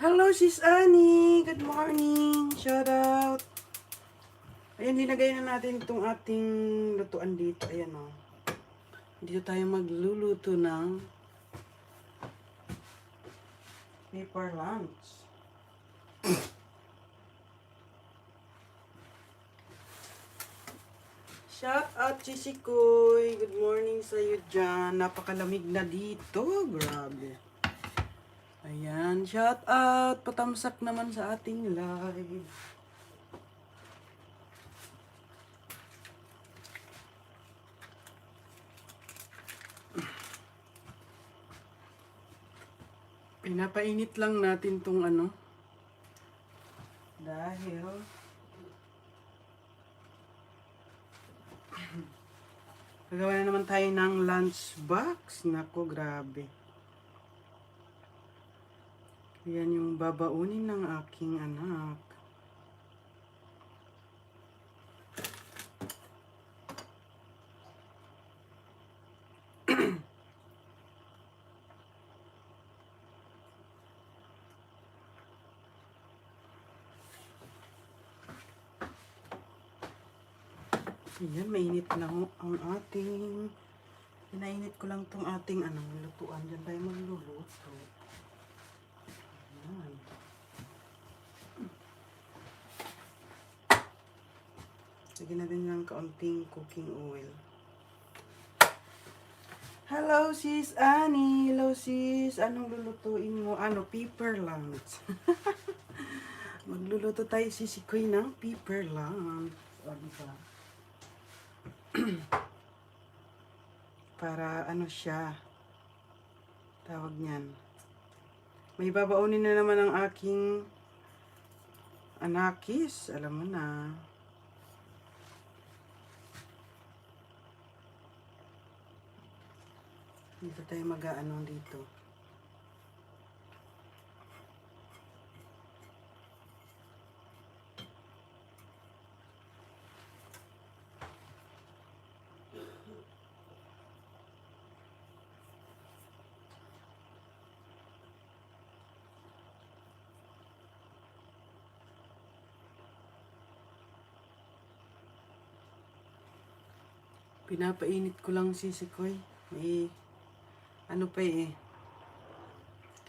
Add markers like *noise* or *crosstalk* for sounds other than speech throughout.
Hello, Sis Annie. Good morning. Shout out. Ayan, linagay na natin itong ating lutuan dito. Ayan, o. Dito tayo magluluto ng paper lunch. *coughs* Shout out, Chisikoy. Good morning sa iyo dyan. Napakalamig na dito. Grabe. Ayan, shout out. Patamsak naman sa ating live. Pinapainit lang natin tong ano. Dahil *clears throat* Gagawa na naman tayo ng lunch box. Nako, grabe. Yan yung babaunin ng aking anak. *clears throat* Ayan, mainit na ho ang ating... Pinainit ko lang tong ating anong lutuan. Diyan tayo magluluto. Ayan. Sige na din ng kaunting cooking oil. Hello, sis Annie. Hello, sis. Anong lulutuin mo? Ano, paper lunch. *laughs* Magluluto tayo, sis Koy, ng paper lunch. O, diba? *clears throat* Para ano siya, tawag niyan. May babaunin na naman ang aking anakis. Alam mo na. Dito tayo mag-ano dito. Pinapainit ko lang sisikoy. May ano pa eh.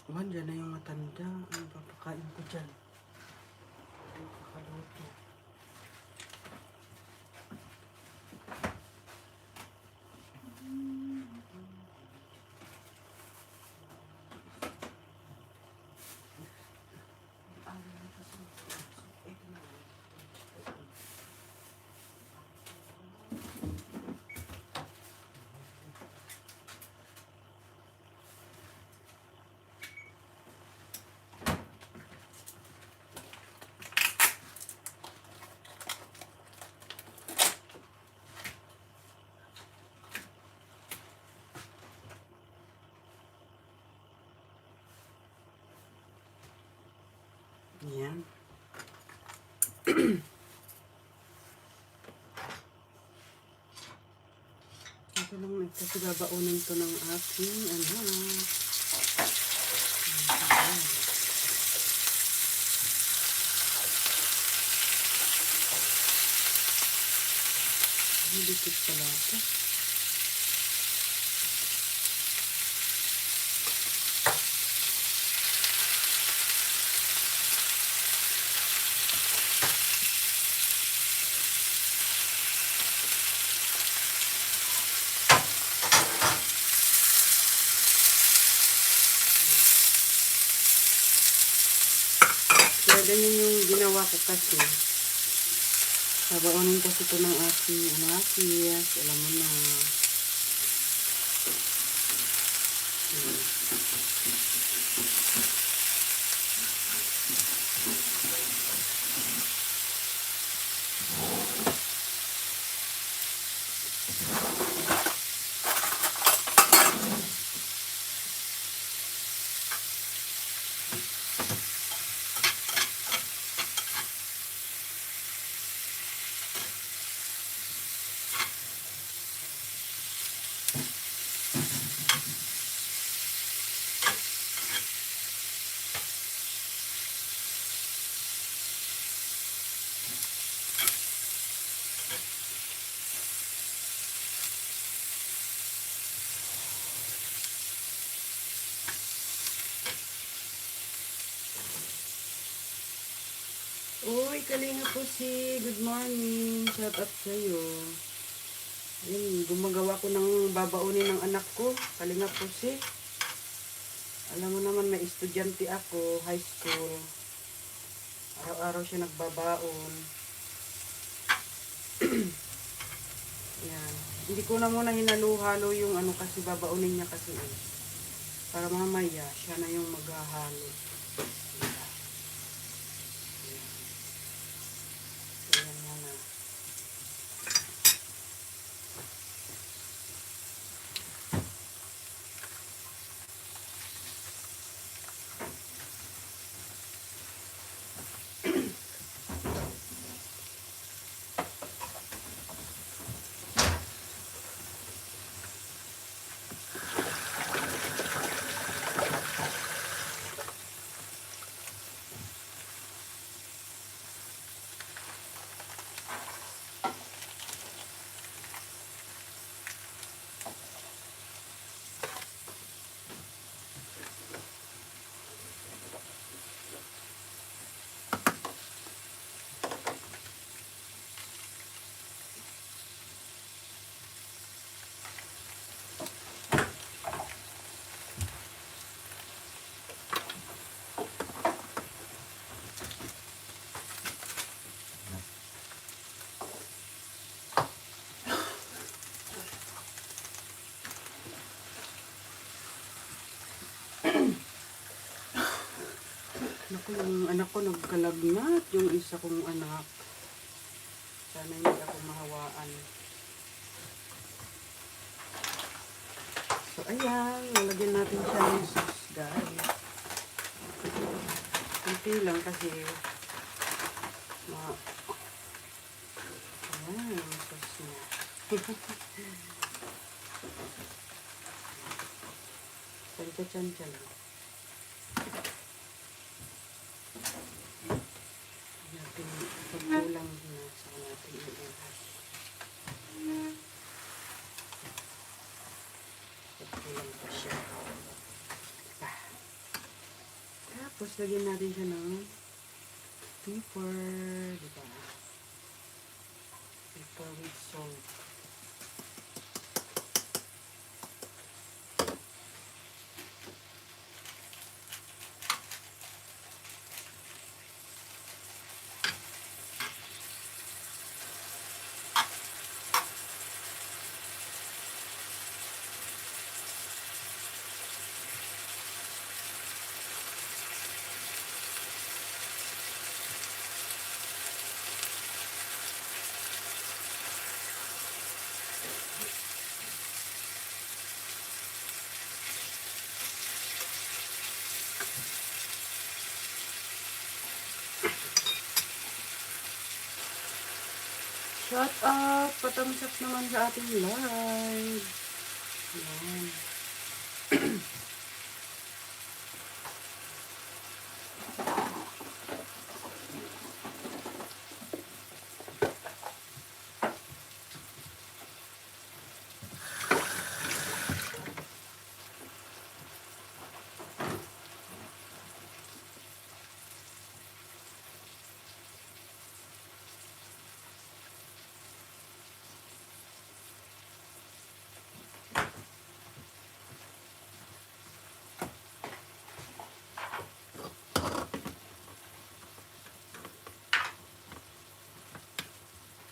Wan, dyan na yung matanda. Ano papakain ko dyan? Papakaluto. Yan. Ito lang kasi babaunin to ng aking ano. Ayan. Dikit pala ito. Ito ng aking anakis. Alam mo na. Uy, kalinga po si Good morning. Shout out sa'yo. Ayun, gumagawa ko ng babaunin ng anak ko. Kalinga po si. Alam mo naman, may estudyante ako, high school. Araw-araw siya nagbabaon. *clears throat* Yan. Hindi ko na muna hinalo-halo yung ano kasi babaunin niya kasi eh. Para mamaya, siya na yung maghahalo. Ayan muna. Naku, yung anak ko nagkalagnat. Yung isa kong anak. Sana hindi ako mahawaan. So, ayan. Lalagyan natin siya ng sauce, guys. Kunti lang kasi ma... Ayan, yung sauce niya. *laughs* Tantya-tantya lang. natin pagkulang na sa natin i-enhance. Pagkulang pa siya. Diba? Tapos, lagyan natin siya ng pepper. Diba? Pepper with salt. Shout out! Patamsak naman sa ating live. Yan.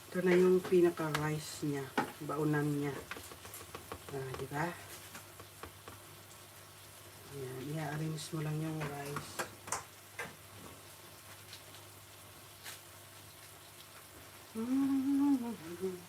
Ito na yung pinaka-rice niya, baunan niya. Ah, di ba? Ayan, i-arrange mo lang yung rice. Mm-hmm.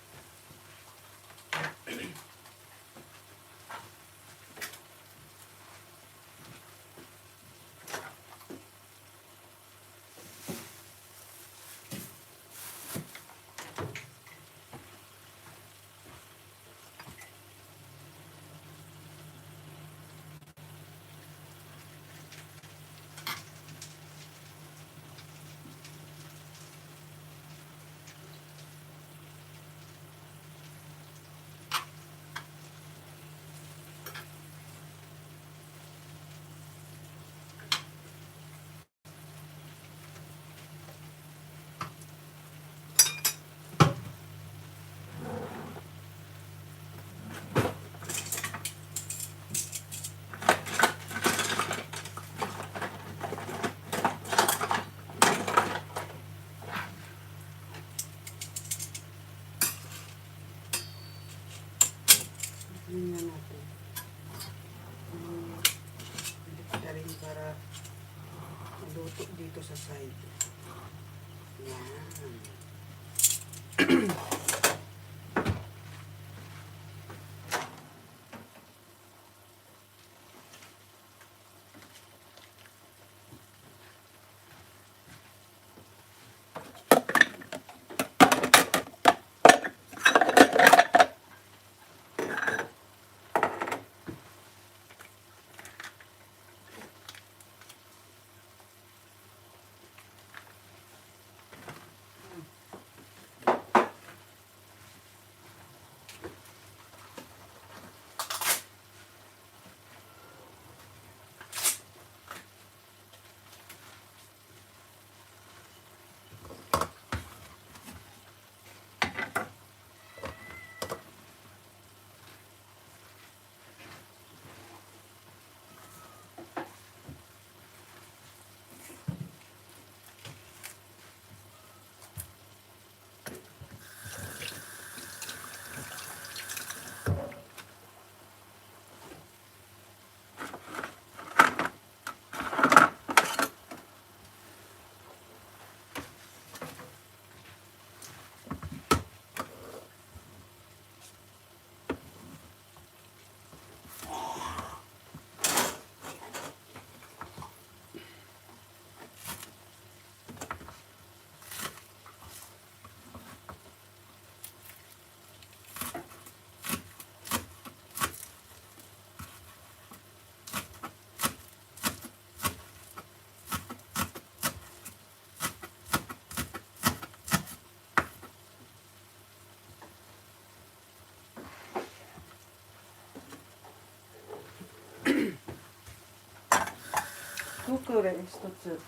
クレ一つ。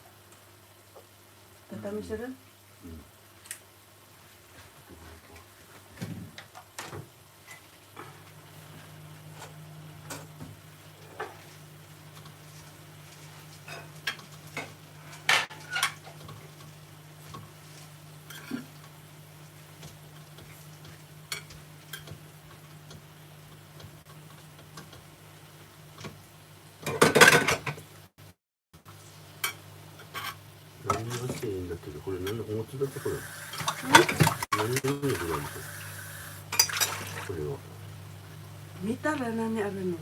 畳する？何がしていいんだってこれ何のお餅だってこれ。これこれは。見たら何あるの？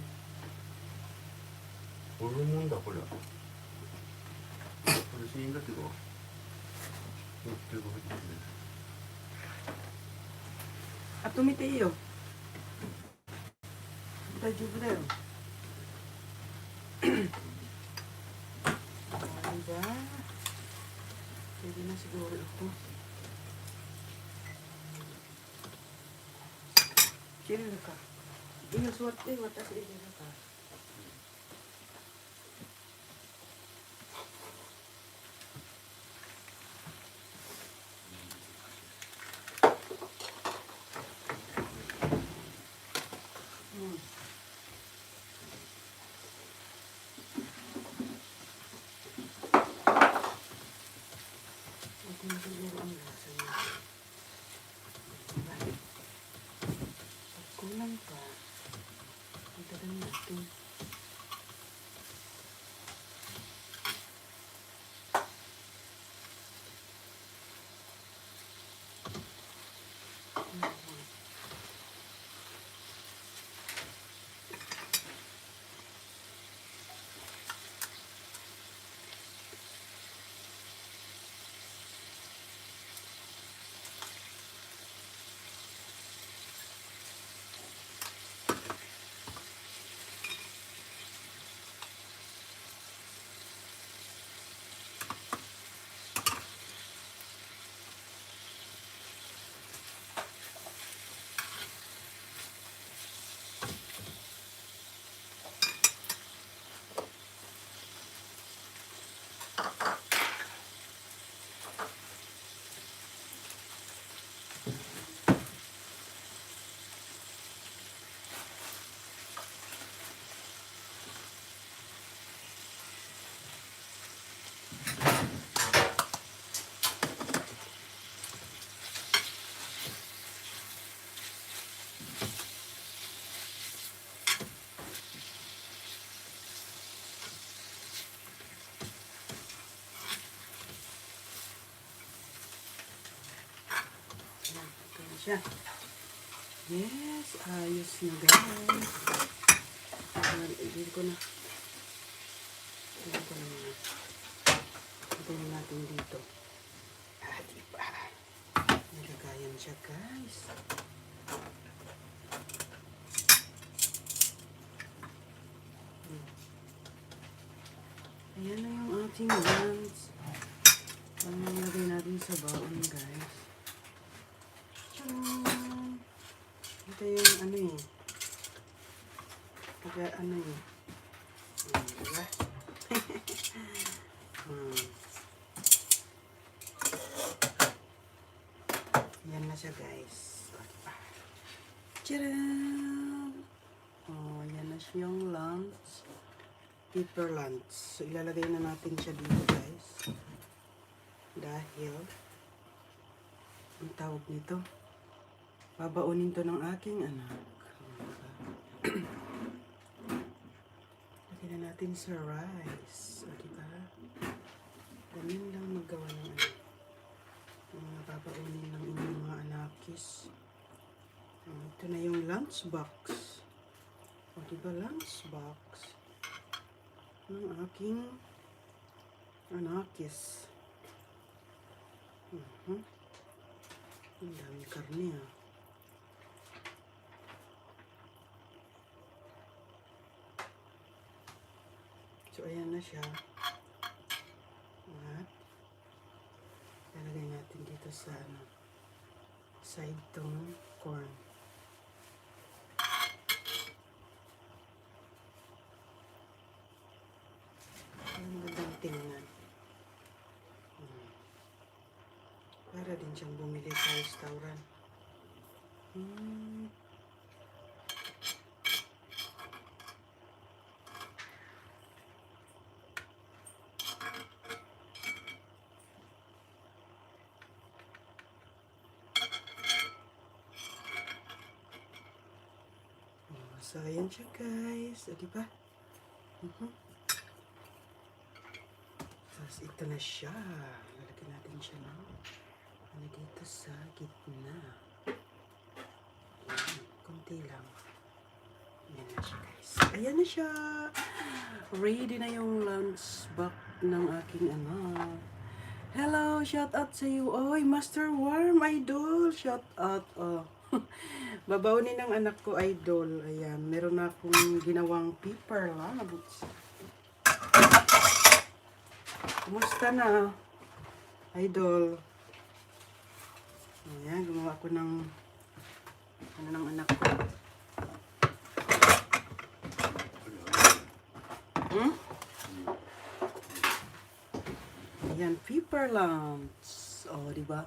ホルモンだこれ。これしていいんだってか。乗ってるか入ってるね。あと見ていいよ。大丈夫だよ。*laughs* じゃあ pwede na siguro ito chill ka iyo suwerte watas iyo ka Hmm. Siya. Yes, ayos na guys. Ayan, Hindi ko na. Hindi ko na muna. Ito natin dito. Ah, di ba? Nagagayan siya guys. Ayan na yung ating buns. Ang nilagay natin sa baon guys. Ito yung ano eh. Pagka ano eh. Hmm. Yan na siya guys. O? Tcharam! Oh, yan na siya yung lunch. Pepper lunch. So, ilalagay na natin siya dito guys. Dahil, ang tawag nito, babaunin to ng aking anak. Lagyan na natin sa rice. O, diba? Ganyan lang magawa ng ano. Yung mga ng inyong mga anakis. Ah, ito na yung lunch box. O, diba lunch box? Ng aking anakis. Mhm. Ang dami karne ah. So, ayan na siya. At, lalagay natin dito sa ano, side tong corn. Ang gandang tingnan. Hmm. Para din siyang bumili sa restaurant. Hmm. Oh, So, ayan siya guys. O, diba? Mhm. Tapos ito na siya. Lalagyan natin siya ng ano dito sa gitna. Ayan, Kunti lang. Ayan na siya guys. Ayan na siya. Ready na yung lunch box ng aking anak. Hello, shout out sa iyo. Oy, Master Worm, idol. Shout out. Oh. *laughs* Babaunin ng anak ko, idol. Ayan, meron na akong ginawang paper labs. Kumusta na? Idol. Ayan, gumawa ko ng ano ng anak ko. Hmm? Ayan, paper lamps. O, oh, di ba?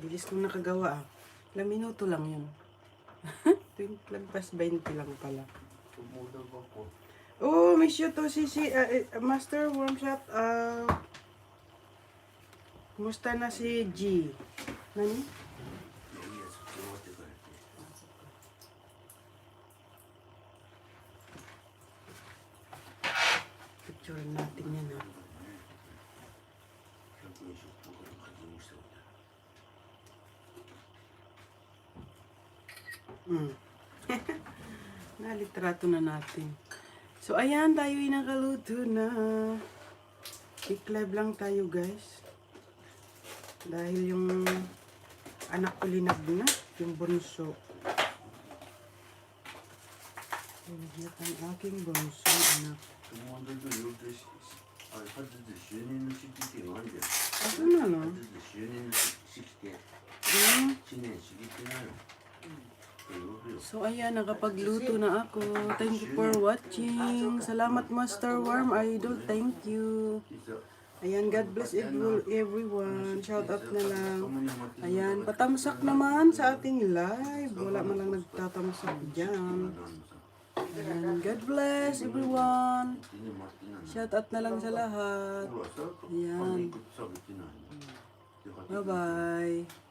Bilis kong nakagawa ah. Ilang minuto lang yun. 20 lagpas 20 lang pala. Tumuda ba ko? Oh, miss you to si si uh, uh, Master Worm Shot. Uh, kumusta na si G? Nani? litrato na natin. So, ayan, tayo ay nakaluto na. I-live lang tayo, guys. Dahil yung anak ko linag na, yung bunso. Linag ang aking bunso, anak. Ano na, no? Hmm? So ayan, nakapagluto na ako. Thank you for watching. Salamat Master Warm Idol. Thank you. Ayan, God bless everyone. Shout out na lang. Ayan, patamsak naman sa ating live. Wala man lang nagtatamsak dyan. Ayan, God bless everyone. Shout out na lang sa lahat. Ayan. Bye-bye.